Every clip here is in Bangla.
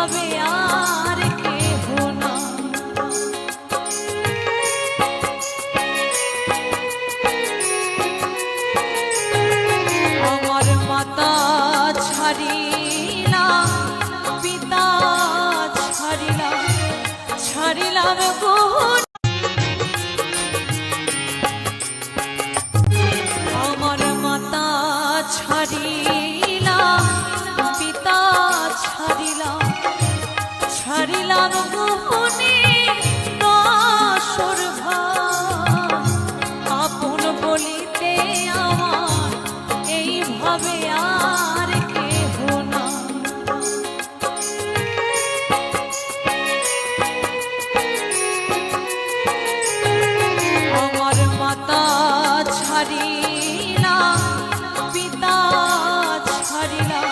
হবে আর কেহ আমার ছাড়িলাম ছাড়িলাম ছাড়িলাম গো ছাড়িলাম পিতা ছাড়িলাম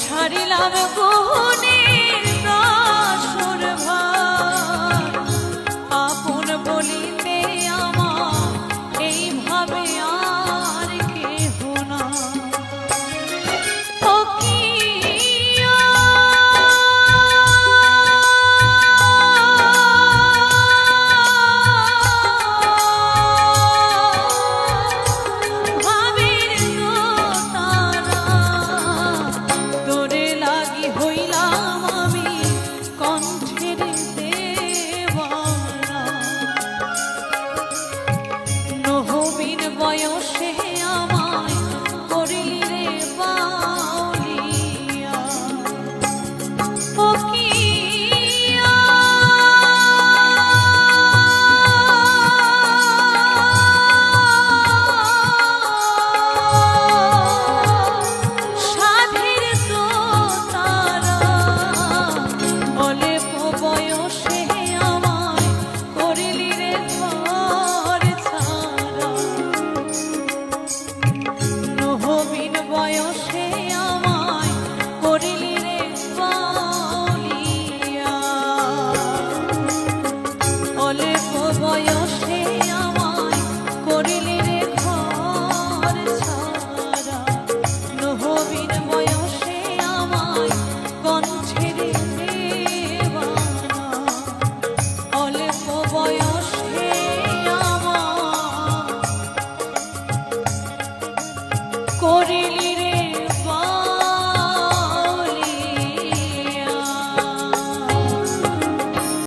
ছাড়িলাম গো বয়সে